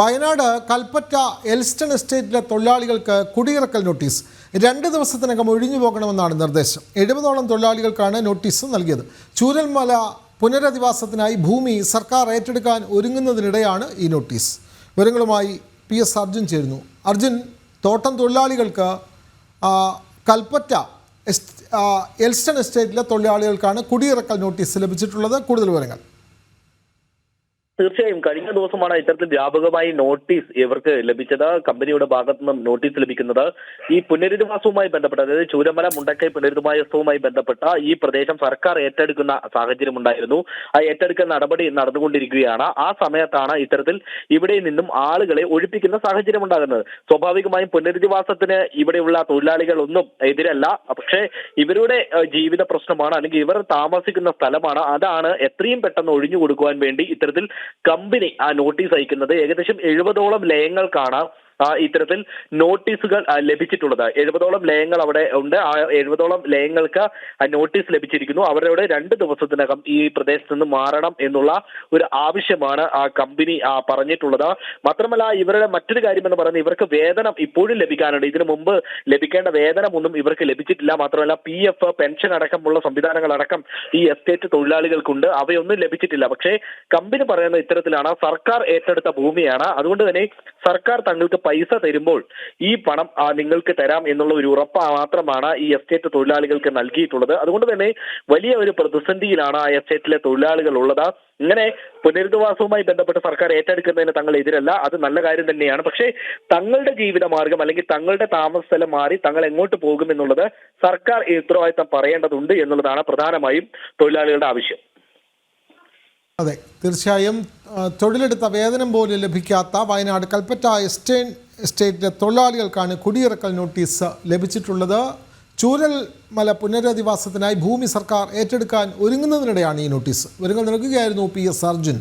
Wayanad Kalpetta Elston എസ്റ്റേറ്റിലെ തൊഴിലാളികൾക്ക് കുടിയിറക്കൽ notice. രണ്ട് ദിവസത്തിനകം ഒഴിഞ്ഞു പോകണമെന്നാണ് നിർദ്ദേശം. എഴുപതോളം തൊഴിലാളികൾക്കാണ് നോട്ടീസ് നൽകിയത്. ചൂരൽമല പുനരധിവാസത്തിനായി ഭൂമി സർക്കാർ ഏറ്റെടുക്കാൻ ഒരുങ്ങുന്നതിനിടെയാണ് ഈ നോട്ടീസ്. വിവരങ്ങളുമായി പി എസ് അർജുൻ ചേരുന്നു. അർജുൻ തോട്ടം തൊഴിലാളികൾക്ക് കൽപ്പറ്റ എൽസ്റ്റൺ എസ്റ്റേറ്റിലെ തൊഴിലാളികൾക്കാണ് കുടിയിറക്കൽ നോട്ടീസ് ലഭിച്ചിട്ടുള്ളത്. കൂടുതൽ വിവരങ്ങൾ. തീർച്ചയായും. കഴിഞ്ഞ ദിവസമാണ് ഇത്തരത്തിൽ വ്യാപകമായി നോട്ടീസ് ഇവർക്ക് ലഭിച്ചത്. കമ്പനിയുടെ ഭാഗത്തു നിന്നും നോട്ടീസ് ലഭിക്കുന്നത് ഈ പുനരധിവാസവുമായി ബന്ധപ്പെട്ട അതായത് ചൂരമല മുണ്ടക്കൈ പുനരധിവാസവുമായി ബന്ധപ്പെട്ട ഈ പ്രദേശം സർക്കാർ ഏറ്റെടുക്കുന്ന സാഹചര്യം ഉണ്ടായിരുന്നു. ആ ഏറ്റെടുക്കൽ നടപടി നടന്നുകൊണ്ടിരിക്കുകയാണ്. ആ സമയത്താണ് ഇത്തരത്തിൽ ഇവിടെ നിന്നും ആളുകളെ ഒഴിപ്പിക്കുന്ന സാഹചര്യം ഉണ്ടാകുന്നത്. സ്വാഭാവികമായും പുനരധിവാസത്തിന് ഇവിടെയുള്ള തൊഴിലാളികൾ ഒന്നും എതിരല്ല. പക്ഷേ ഇവരുടെ ജീവിത പ്രശ്നമാണ് അല്ലെങ്കിൽ ഇവർ താമസിക്കുന്ന സ്ഥലമാണ്. അതാണ് എത്രയും പെട്ടെന്ന് ഒഴിഞ്ഞു കൊടുക്കുവാൻ വേണ്ടി ഇത്തരത്തിൽ കമ്പനി ആ നോട്ടീസ് അയക്കുന്നത് ഏകദേശം എഴുപതോളം ലയങ്ങൾക്കാണ് ഇത്തരത്തിൽ നോട്ടീസുകൾ ലഭിച്ചിട്ടുള്ളത്. എഴുപതോളം ലയങ്ങൾ അവിടെ ഉണ്ട്. ആ എഴുപതോളം ലയങ്ങൾക്ക് നോട്ടീസ് ലഭിച്ചിരിക്കുന്നു. അവരോട് രണ്ട് ദിവസത്തിനകം ഈ പ്രദേശത്ത് നിന്ന് മാറണം എന്നുള്ള ഒരു ആവശ്യമാണ് ആ കമ്പനി പറഞ്ഞിട്ടുള്ളത്. മാത്രമല്ല ഇവരുടെ മറ്റൊരു കാര്യം എന്ന് പറയുന്നത് ഇവർക്ക് വേതനം ഇപ്പോഴും ലഭിക്കാനുണ്ട്. ഇതിനു മുമ്പ് ലഭിക്കേണ്ട വേതനം ഒന്നും ഇവർക്ക് ലഭിച്ചിട്ടില്ല. മാത്രമല്ല പി എഫ് പെൻഷൻ അടക്കമുള്ള സംവിധാനങ്ങളടക്കം ഈ എസ്റ്റേറ്റ് തൊഴിലാളികൾക്കുണ്ട്. അവയൊന്നും ലഭിച്ചിട്ടില്ല. പക്ഷേ കമ്പനി പറയുന്ന ഇത്തരത്തിലാണ് സർക്കാർ ഏറ്റെടുത്ത ഭൂമിയാണ്. അതുകൊണ്ട് തന്നെ സർക്കാർ തങ്ങൾക്ക് പൈസ തരുമ്പോൾ ഈ പണം നിങ്ങൾക്ക് തരാം എന്നുള്ള ഒരു ഉറപ്പ് മാത്രമാണ് ഈ എസ്റ്റേറ്റ് തൊഴിലാളികൾക്ക് നൽകിയിട്ടുള്ളത്. അതുകൊണ്ട് തന്നെ വലിയ ഒരു പ്രതിസന്ധിയിലാണ് ആ എസ്റ്റേറ്റിലെ തൊഴിലാളികൾ ഉള്ളത്. ഇങ്ങനെ പുനരധിവാസവുമായി ബന്ധപ്പെട്ട് സർക്കാർ ഏറ്റെടുക്കുന്നതിന് തങ്ങൾ എതിരല്ല. അത് നല്ല കാര്യം തന്നെയാണ്. പക്ഷേ തങ്ങളുടെ ജീവിത മാർഗം അല്ലെങ്കിൽ തങ്ങളുടെ താമസ സ്ഥലം മാറി തങ്ങൾ എങ്ങോട്ട് പോകുമെന്നുള്ളത് സർക്കാർ ഈ ഉത്തരവാദിത്തം പറയേണ്ടതുണ്ട് എന്നുള്ളതാണ് പ്രധാനമായും തൊഴിലാളികളുടെ ആവശ്യം. അതെ തീർച്ചയായും തൊഴിലെടുത്ത വേതനം പോലും ലഭിക്കാത്ത വയനാട് കൽപ്പറ്റ എസ്റ്റേൻ എസ്റ്റേറ്റിലെ തൊഴിലാളികൾക്കാണ് കുടിയിറക്കൽ നോട്ടീസ് ലഭിച്ചിട്ടുള്ളത്. ചൂരൽ മല പുനരധിവാസത്തിനായി ഭൂമി സർക്കാർ ഏറ്റെടുക്കാൻ ഒരുങ്ങുന്നതിനിടെയാണ് ഈ നോട്ടീസ്. ഒരുങ്ങൽ നൽകുകയായിരുന്നു പി എസ് അർജുൻ.